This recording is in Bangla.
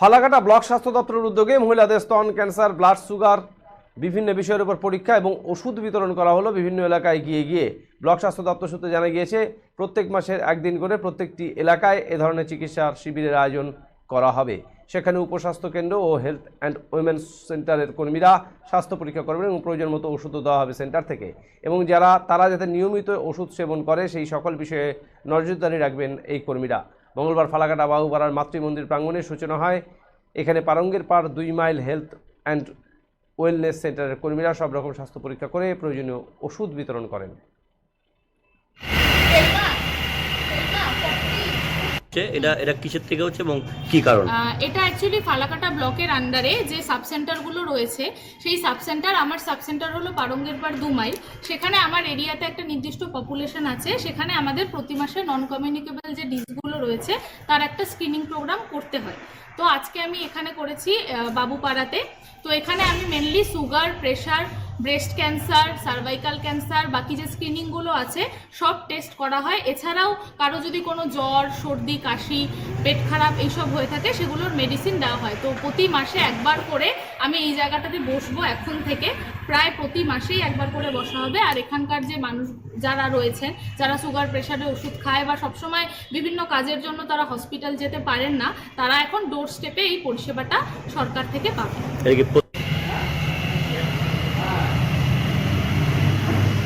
ফালাকাটা ব্লক স্বাস্থ্য দপ্তরের উদ্যোগে মহিলাদের স্তন, ক্যান্সার, ব্লাড সুগার, বিভিন্ন বিষয়ের উপর পরীক্ষা এবং ওষুধ বিতরণ করা হলো বিভিন্ন এলাকায় গিয়ে গিয়ে। ব্লক স্বাস্থ্য দপ্তর সূত্রে জানা গিয়েছে, প্রত্যেক মাসের একদিন করে প্রত্যেকটি এলাকায় এ ধরনের চিকিৎসার শিবিরের আয়োজন করা হবে। সেখানে উপস্বাস্থ্য কেন্দ্র ও হেলথ অ্যান্ড উইমেন্স সেন্টারের কর্মীরা স্বাস্থ্য পরীক্ষা করবেন এবং প্রয়োজন মতো ওষুধও দেওয়া হবে সেন্টার থেকে। এবং যারা, তারা যাতে নিয়মিত ওষুধ সেবন করে, সেই সকল বিষয়ে নজরদারি রাখবেন এই কর্মীরা। মঙ্গলবার ফালাকাটা বাহুপাড়ার মাতৃমন্দির প্রাঙ্গণে সূচনা হয়। এখানে পারঙ্গের পার দুই মাইল হেলথ অ্যান্ড ওয়েলনেস সেন্টারের কর্মীরা সব রকম স্বাস্থ্য পরীক্ষা করে প্রয়োজনীয় ওষুধ বিতরণ করেন হচ্ছে এটা এটা কিসের থেকে হচ্ছে এবং কি কারণ? এটা অ্যাকচুয়ালি ফালাকাটা ব্লকের আন্ডারে যে সাব সেন্টারগুলো রয়েছে, সেই সাব সেন্টার আমার সাব সেন্টার হলো পারঙ্গের পার দু মাইল। সেখানে আমার এরিয়াতে একটা নির্দিষ্ট পপুলেশন আছে। সেখানে আমাদের প্রতি মাসে নন কমিউনিকেবল যে ডিসগুলো রয়েছে, তার একটা স্ক্রিনিং প্রোগ্রাম করতে হয়। তো আজকে আমি এখানে করেছি বাবুপাড়াতে। তো এখানে আমি mainly sugar pressure breast cancer cervical cancer বাকি যে স্ক্রিনিংগুলো আছে, সব টেস্ট করা হয়। এছাড়াও কারও যদি কোনো জ্বর, সর্দি, কাশি, পেট খারাপ এইসব হয়ে থাকে, সেগুলোর মেডিসিন দেওয়া হয়। তো প্রতি মাসে একবার করে আমি এই জায়গাটাতে বসবো এখন থেকে। প্রায় প্রতি মাসেই একবার করে বসা হবে। আর এখানকার যে মানুষ যারা রয়েছেন, যারা সুগার প্রেশারে ওষুধ খায় বা সবসময় বিভিন্ন কাজের জন্য তারা হসপিটাল যেতে পারেন না, তারা এখন ডোর স্টেপে এই পরিষেবাটা সরকার থেকে পাবে